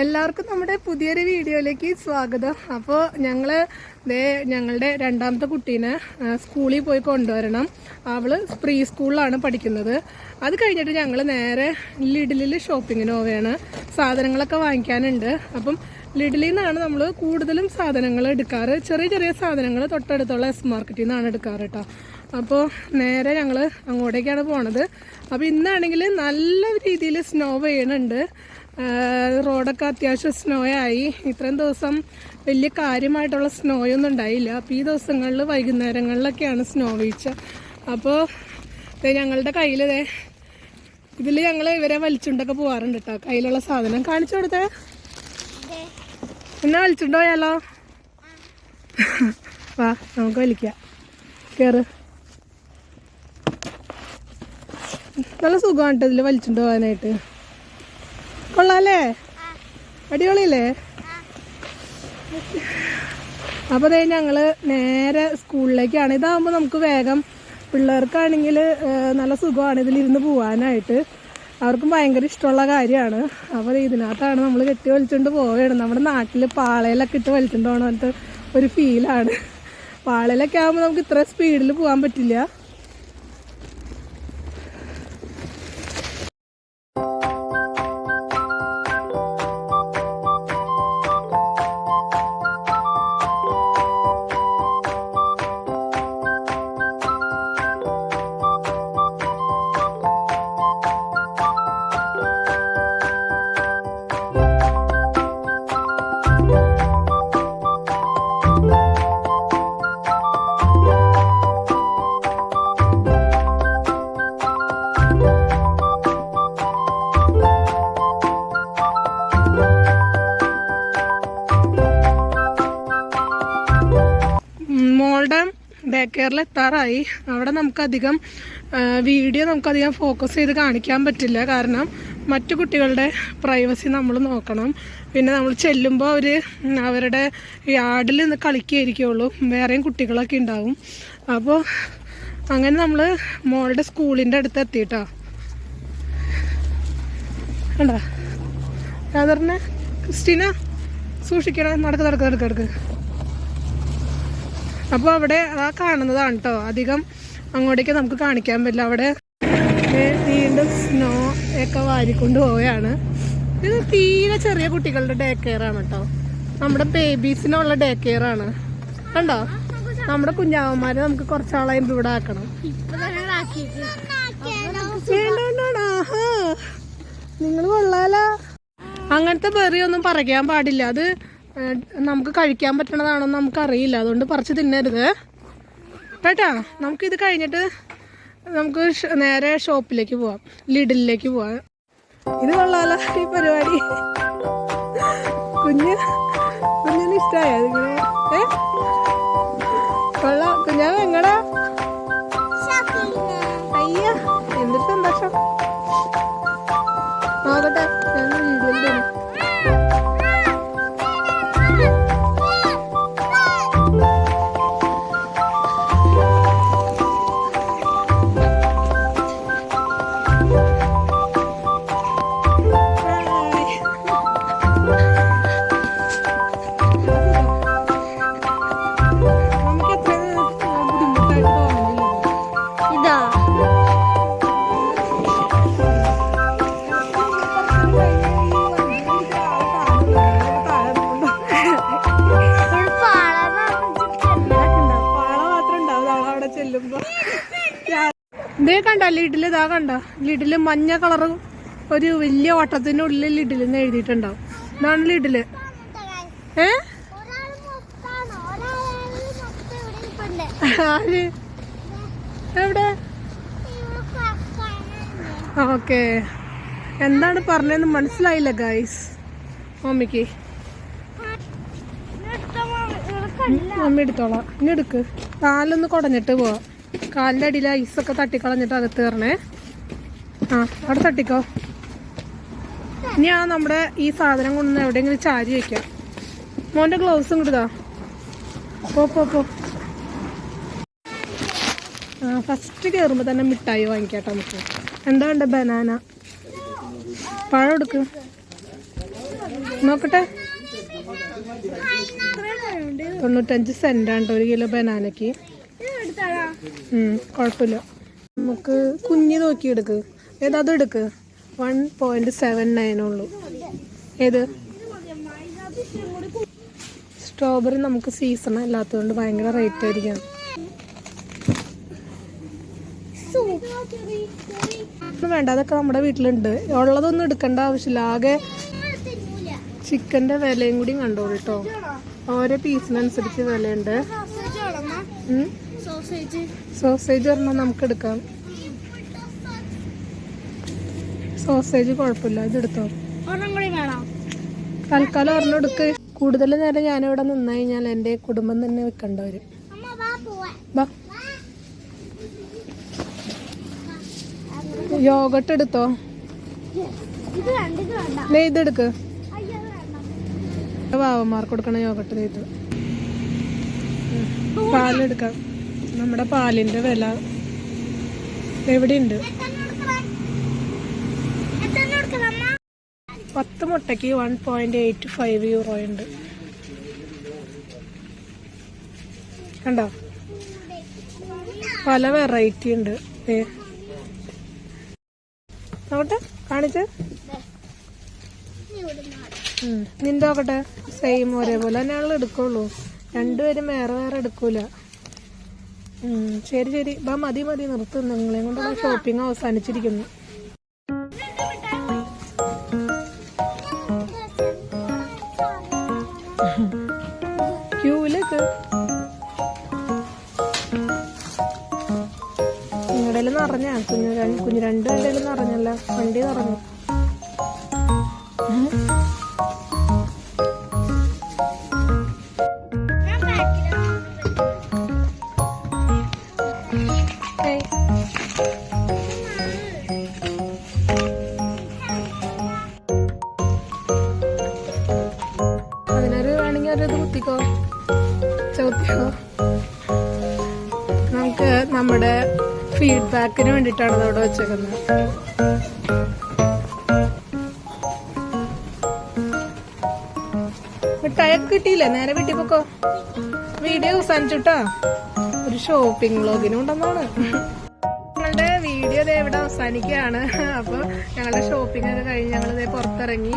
എല്ലാവർക്കും നമ്മുടെ പുതിയൊരു വീഡിയോയിലേക്ക് സ്വാഗതം. അപ്പോൾ ഞങ്ങൾ ദേ ഞങ്ങളുടെ രണ്ടാമത്തെ കുട്ടീനെ സ്കൂളിൽ പോയി കൊണ്ടുവരണം. അവൾ പ്രീ സ്കൂളിലാണ് പഠിക്കുന്നത്. അത് കഴിഞ്ഞിട്ട് ഞങ്ങൾ നേരെ ലിഡിലിൽ ഷോപ്പിങ്ങിന് പോവുകയാണ്. സാധനങ്ങളൊക്കെ വാങ്ങിക്കാനുണ്ട്. അപ്പം ലിഡിലിൽ നിന്നാണ് നമ്മൾ കൂടുതലും സാധനങ്ങൾ എടുക്കാറ്. ചെറിയ ചെറിയ സാധനങ്ങൾ തൊട്ടടുത്തുള്ള എസ് മാർക്കറ്റിൽ നിന്നാണ് എടുക്കാറ് കേട്ടോ അപ്പോൾ നേരെ ഞങ്ങൾ അങ്ങോട്ടേക്കാണ് പോണത്. അപ്പോൾ ഇന്നാണെങ്കിൽ നല്ല രീതിയിൽ സ്നോ പെയ്യണുണ്ട്. ആഹ് റോഡൊക്കെ അത്യാവശ്യം സ്നോ ആയി ഇത്രയും ദിവസം വലിയ കാര്യമായിട്ടുള്ള സ്നോയൊന്നും ഉണ്ടായില്ല. അപ്പോൾ ഈ ദിവസങ്ങളിൽ വൈകുന്നേരങ്ങളിലൊക്കെയാണ് സ്നോ വീഴ്ച. അപ്പോൾ ഞങ്ങളുടെ കയ്യിൽ ഇതേ ഇതിൽ ഞങ്ങൾ ഇവരെ വലിച്ചുണ്ടൊക്കെ പോകാറുണ്ട് കേട്ടോ കയ്യിലുള്ള സാധനം കാണിച്ചു കൊടുത്തേ. എന്നാ വലിച്ചുണ്ടോ പോയാലോ വാ നമുക്ക് വലിക്കാം. കയറ് നല്ല സുഖമാണ് കേട്ടോ ഇതിൽ വലിച്ചുണ്ടോ പോകാനായിട്ട്? കൊള്ളാല്ലേ? അടിപൊളിയല്ലേ? അപ്പോൾ അതേ ഞങ്ങൾ നേരെ സ്കൂളിലേക്കാണ്. ഇതാകുമ്പോൾ നമുക്ക് വേഗം പിള്ളേർക്കാണെങ്കിൽ നല്ല സുഖമാണ് ഇതിലിരുന്ന് പോകാനായിട്ട് അവർക്കും ഭയങ്കര ഇഷ്ടമുള്ള കാര്യമാണ്. അപ്പോൾ ഇതിനകത്താണ് നമ്മൾ കെട്ടി വലിച്ചുകൊണ്ട് പോവുകയാണ് നമ്മുടെ നാട്ടിൽ പാളയിലൊക്കെ ഇട്ട് വലിച്ചുകൊണ്ട് പോകണ ഒരു ഫീലാണ് പാളയിലൊക്കെ ആകുമ്പോൾ നമുക്ക് ഇത്ര സ്പീഡിൽ പോകാൻ പറ്റില്ല. കെയറിൽ എത്താറായി അവിടെ നമുക്കധികം വീഡിയോ നമുക്കധികം ഫോക്കസ് ചെയ്ത് കാണിക്കാൻ പറ്റില്ല. കാരണം മറ്റു കുട്ടികളുടെ പ്രൈവസി നമ്മൾ നോക്കണം. പിന്നെ നമ്മൾ ചെല്ലുമ്പോൾ അവർ അവരുടെ യാർഡിൽ നിന്ന് കളിക്കുകയായിരിക്കുള്ളൂ വേറെയും കുട്ടികളൊക്കെ ഉണ്ടാവും. അപ്പോൾ അങ്ങനെ നമ്മൾ മോളുടെ സ്കൂളിന്റെ അടുത്ത് എത്തിയിട്ടോ. കണ്ടാ? അതറിഞ്ഞ ക്രിസ്റ്റീന സൂക്ഷിക്കണം. നടക്ക് നടക്ക് നടക്ക് നടക്ക്. അപ്പോൾ അവിടെ ആ കാണുന്നതാണ് കേട്ടോ അധികം അങ്ങോട്ടേക്ക് നമുക്ക് കാണിക്കാൻ പറ്റില്ല. അവിടെ വീണ്ടും സ്നോ ഒക്കെ വാരിക്കൊണ്ട് പോവുകയാണ്. ഇത് തീരെ ചെറിയ കുട്ടികളുടെ ഡേ കെയർ ആണ് കേട്ടോ നമ്മുടെ ബേബീസിനുള്ള ഡേ കെയർ ആണ്. കണ്ടോ? നമ്മുടെ കുഞ്ഞാവന്മാരെ നമുക്ക് കുറച്ചാളായും ഇവിടെ ആക്കണം. നിങ്ങൾ കൊള്ളാലോ. അങ്ങനത്തെ ബെറി ഒന്നും പറയാൻ പാടില്ല. അത് നമുക്ക് കഴിക്കാൻ പറ്റണതാണെന്ന് നമുക്കറിയില്ല. അതുകൊണ്ട് പറിച്ച് തിന്നരുത്. കേട്ടാ? നമുക്കിത് കഴിഞ്ഞിട്ട് നമുക്ക് നേരെ ഷോപ്പിലേക്ക് പോവാം. ലിഡിലേക്ക് പോവാം. ഇത് കൊള്ളാലോ ഈ പരിപാടി. കുഞ്ഞ് കുഞ്ഞിന് ഇഷ്ടമായ ഏ? കൊള്ളാം. കുഞ്ഞാ എങ്ങടാ ഇതേ കണ്ട ലിഡിൽ ഇതാ കണ്ട? ലിഡിൽ മഞ്ഞ കളറ് ഒരു വലിയ വട്ടത്തിനുള്ളിൽ ലിഡിലെന്ന് എഴുതിയിട്ടുണ്ടാവും. ഇതാണ് ലിഡിൽ. ഏ? എവിടെ? ഓക്കെ. എന്താണ് പറഞ്ഞതെന്ന് മനസ്സിലായില്ല ഗൈസ് മമ്മിക്ക്. മമ്മി എടുത്തോളാം. ഇനി എടുക്ക്. കാലൊന്ന് കുടഞ്ഞിട്ട് പോവാം. കാലിന്റെ അടിയിൽ ഐസൊക്കെ തട്ടിക്കളഞ്ഞിട്ട് അകത്ത് കയറണേ. ആ അവിടെ തട്ടിക്കോ. ഇനി ആ നമ്മുടെ ഈ സാധനം കൊണ്ടുവന്ന് എവിടെയെങ്കിലും ചാരി വെക്കാം. മോന്റെ ഗ്ലൗസും കിട്ടുതാ പോ പോ ഫസ്റ്റ് കയറുമ്പോൾ തന്നെ മിഠായി വാങ്ങിക്കാട്ടോ നമുക്ക്. എന്താ വേണ്ട? ബനാന പഴം എടുക്ക്. നോക്കട്ടെ. തൊണ്ണൂറ്റഞ്ച് സെന്റാണ് ഒരു കിലോ ബനാനക്ക്. കുഴപ്പമില്ല. നമുക്ക് കുഞ്ഞ് നോക്കി എടുക്ക് ഏത് എടുക്ക്? വൺ പോയിന്റ് സെവൻ നയൻ ഉള്ളൂ. ഏത്? സ്ട്രോബെറി നമുക്ക് സീസൺ അല്ലാത്തതുകൊണ്ട് ഭയങ്കര റേറ്റ് ആയിരിക്കും. വേണ്ട അതൊക്കെ നമ്മുടെ വീട്ടിലുണ്ട്. ഉള്ളതൊന്നും എടുക്കേണ്ട ആവശ്യമില്ല. ആകെ ചിക്കന്റെ വിലയും കൂടി കണ്ടോ കേട്ടോ. ഓരോ പീസിനനുസരിച്ച് വിലയുണ്ട്. സോസേജ് ഒരെണ്ണം നമുക്ക് എടുക്കാം സോസേജ് കുഴപ്പമില്ല ഇത് എടുത്തോ തൽക്കാലം ഒരെണ്ണം എടുക്ക്. കൂടുതൽ നേരം ഞാനിവിടെ നിന്ന് കഴിഞ്ഞാൽ എന്റെ കുടുംബം തന്നെ വെക്കേണ്ട വരും. യോഗട്ട് എടുത്തോ? ഇത് ഇതെടുക്ക് അത് കൊടുക്കണം യോഗട്ട് ഇത്. പാലെടുക്കാം. നമ്മുടെ പാലിന്റെ വില എവിടെയുണ്ട്? പത്ത് മുട്ടയ്ക്ക് one point eight five euro ഉണ്ട്. കണ്ടോ? പല വെറൈറ്റി ഉണ്ട്. ഏട്ടെ നോക്കട്ടെ കാണിച്ച്. നിന്റെ നോക്കട്ടെ. സെയിം ഒരേപോലെ തന്നെ ആൾ എടുക്കുള്ളൂ. രണ്ടുപേരും വേറെ വേറെ എടുക്കൂല. ശരി ശരി. ബാ മതി മതി നിർത്തും. നിങ്ങളെയും കൊണ്ടുള്ള ഷോപ്പിംഗ് അവസാനിച്ചിരിക്കുന്നു. ക്യൂവിലേക്ക് നിങ്ങളുടെ നിറഞ്ഞ കുഞ്ഞു കുഞ്ഞു രണ്ട് പേരുടെ നിറഞ്ഞല്ല വണ്ടി നിറഞ്ഞു ഇത് കുത്തിക്കോ? ചവിത്തിക്കോ നമുക്ക് നമ്മുടെ ഫീഡ്ബാക്കിന് വേണ്ടിയിട്ടാണ് അവിടെ വെച്ചേക്കുന്നത്. മിഠായൊക്കെ കിട്ടിയില്ല? നേരെ വീട്ടിൽ പൊക്കോ. വീഡിയോ അവസാനിച്ചുട്ടാ ഒരു ഷോപ്പിംഗ് വ്ളോഗിനും ഉണ്ടെന്നാണ്. ഞങ്ങളുടെ വീഡിയോ ദേ ഇവിടെ അവസാനിക്കുകയാണ്. അപ്പോൾ ഞങ്ങളുടെ ഷോപ്പിംഗ് ഒക്കെ കഴിഞ്ഞ് ഞങ്ങൾ പുറത്തിറങ്ങി.